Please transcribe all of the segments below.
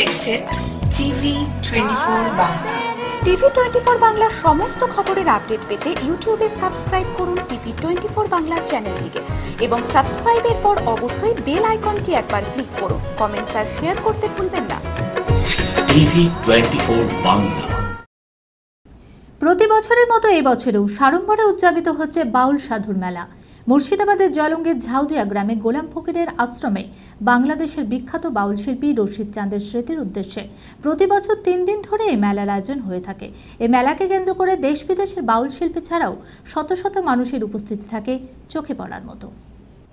দেখছেন TV twenty four Bangla. TV twenty four বাংলার সমস্ত খবরের আপডেট পেতে ইউটিউবে সাবস্ক্রাইব করুন টিভি টোয়েন্টি ফোর বাংলা চ্যানেলটিকে এবং সাবস্ক্রাইবের পর অবশ্যই বেল আইকনটি একবার ক্লিক করুন। কমেন্টস আর শেয়ার করতে ভুলবেন না। TV twenty four Bangla. প্রতি বছরের মতো এবছরেও বছরেও সাড়ম্বরে উদযাপিত হচ্ছে বাউল সাধুর মেলা। মুর্শিদাবাদের জলঙ্গের ঝাউদিয়া গ্রামে গোলাম ফকিরের আশ্রমে বাংলাদেশের বিখ্যাত বাউল শিল্পী রশিদ চাঁদের স্মৃতির উদ্দেশ্যে প্রতি বছর তিন দিন ধরে এই মেলার আয়োজন হয়ে থাকে। এই মেলাকে কেন্দ্র করে দেশ বিদেশের বাউল শিল্পী ছাড়াও শত শত মানুষের উপস্থিতি থাকে চোখে পড়ার মতো।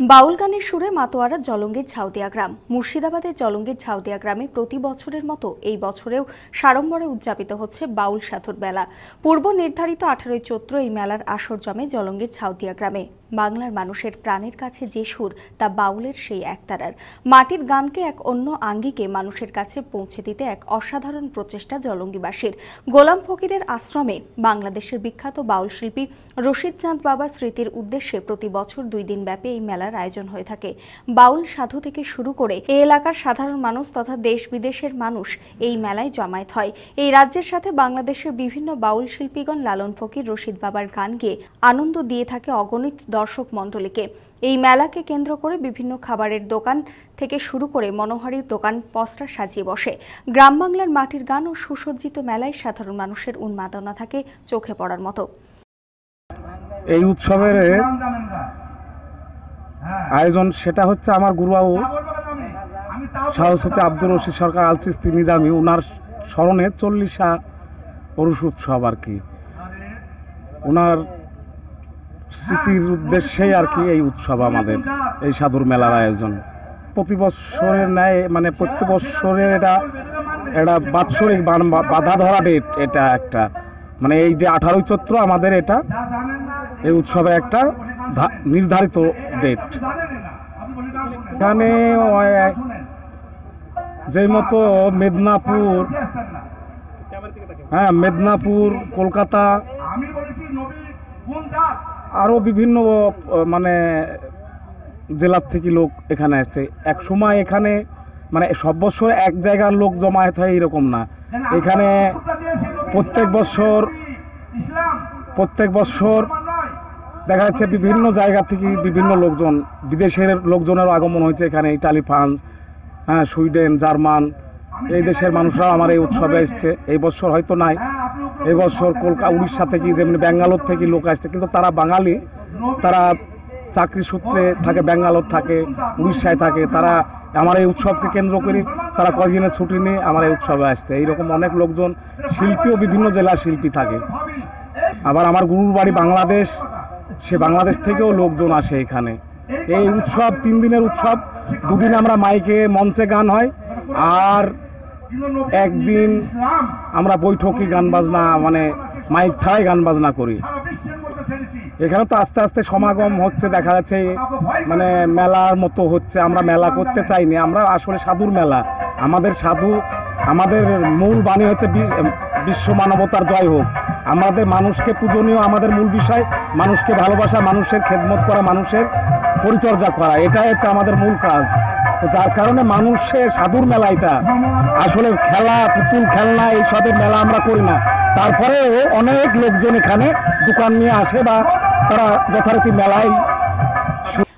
বাউল গানের সুরে মাতোয়ারা জলঙ্গির ঝাউদিয়া গ্রাম। মুর্শিদাবাদের জলঙ্গির ঝাউদিয়া গ্রামে প্রতি বছরের মতো এই বছরেও সাড়ম্বরে উদযাপিত হচ্ছে বাউল সাধুর মেলা। পূর্ব নির্ধারিত আঠারোই চৈত্র এই মেলার আসর জমে জলঙ্গির ঝাউদিয়া গ্রামে। বাংলার মানুষের প্রাণের কাছে যে সুর, তা বাউলের সেই একতারার। মাটির গানকে এক অন্য আঙ্গিকে মানুষের কাছে পৌঁছে দিতে এক অসাধারণ প্রচেষ্টা জলঙ্গিবাসীর। গোলাম ফকিরের আশ্রমে বাংলাদেশের বিখ্যাত বাউল শিল্পী রশিদ চাঁদ বাবার স্মৃতির উদ্দেশ্যে প্রতি বছর দুই দিন ব্যাপী এই মেলার আয়োজন হয়ে থাকে। বাউল সাধু থেকে শুরু করে এই এলাকার সাধারণ মানুষ তথা দেশ বিদেশের মানুষ এই মেলায় জমায়েত হয়। এই রাজ্যের সাথে বাংলাদেশের বিভিন্ন বাউল শিল্পীগণ লালন ফকির রশিদ বাবার গান গেয়ে আনন্দ দিয়ে থাকে অগণিত দর্শক মণ্ডলীকে। এই মেলাকে কেন্দ্র করে বিভিন্ন খাবারের দোকান থেকে শুরু করে মনোহারীর দোকান পস্টার সাজিয়ে বসে। গ্রাম বাংলার মাটির গান ও সুসজ্জিত মেলায় সাধারণ মানুষের উন্মাদনা থাকে চোখে পড়ার মতো। এই উৎসবের আয়োজন সেটা হচ্ছে আমার গুরুবাবু, শাহসুফি আব্দুর রশিদ সরকার আলচিস্তি নিজামি। ওনার স্মরণে চল্লিশা পরুষ উৎসব আর কি। ওনার স্মৃতির উদ্দেশ্যেই আর কি এই উৎসব আমাদের, এই সাধুর মেলার আয়োজন। প্রতি বছরের ন্যায় মানে প্রতি বছরের এটা এটা বাৎসরিক বাধা ধরা ডেট এটা একটা। মানে এই যে আঠারোই চৈত্র আমাদের এটা, এই উৎসবে একটা নির্ধারিত ডেট এখানে যেই মতো মেদিনীপুর হ্যাঁ মেদিনীপুর, কলকাতা আরও বিভিন্ন মানে জেলার থেকে লোক এখানে আসছে। এক সময় এখানে মানে সব বছর এক জায়গার লোক জমায়েত হয় এরকম না। এখানে প্রত্যেক বছর প্রত্যেক বছর দেখা যাচ্ছে বিভিন্ন জায়গা থেকে বিভিন্ন লোকজন, বিদেশের লোকজনেরও আগমন হয়েছে এখানে, ইটালি, ফ্রান্স হ্যাঁ সুইডেন, জার্মান, এই দেশের মানুষরাও আমার এই উৎসবে এসছে। এই বছর হয়তো নাই। এই বছর কলকাতা উড়িষ্যা থেকে, যেমনি ব্যাঙ্গালোর থেকে লোক আসছে, কিন্তু তারা বাঙালি, তারা চাকরি সূত্রে থাকে, ব্যাঙ্গালোর থাকে, উড়িষ্যায় থাকে, তারা আমার এই উৎসবকে কেন্দ্র করে তারা কদিনের ছুটি নিয়ে আমার এই উৎসবে আসছে। এইরকম অনেক লোকজন শিল্পীও বিভিন্ন জেলার শিল্পী থাকে। আবার আমার গুরুর বাড়ি বাংলাদেশ, সে বাংলাদেশ থেকেও লোকজন আসে এখানে। এই উৎসব তিন দিনের উৎসব, দুদিন আমরা মাইকে মঞ্চে গান হয়, আর একদিন আমরা বৈঠকি গান বাজনা মানে মাইক ছাড়াই গান বাজনা করি। এখানে তো আস্তে আস্তে সমাগম হচ্ছে দেখা যাচ্ছে মানে মেলার মতো হচ্ছে। আমরা মেলা করতে চাইনি আমরা আসলে সাধুর মেলা। আমাদের সাধু আমাদের মূল বাণী হচ্ছে বিশ্ব মানবতার জয় হোক। আমাদের মানুষকে পূজনীয় আমাদের মূল বিষয় মানুষকে ভালোবাসা মানুষের খেদমত করা মানুষের পরিচর্যা করা। এটাই হচ্ছে আমাদের মূল কাজ। যার কারণে মানুষের সাধুর মেলা এটা। আসলে খেলা, পুতুল খেলনা এইসবের মেলা আমরা করি না। তারপরেও অনেক লোকজন এখানে দোকান নিয়ে আসে বা তারা যথারীতি মেলায়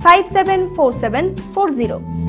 574740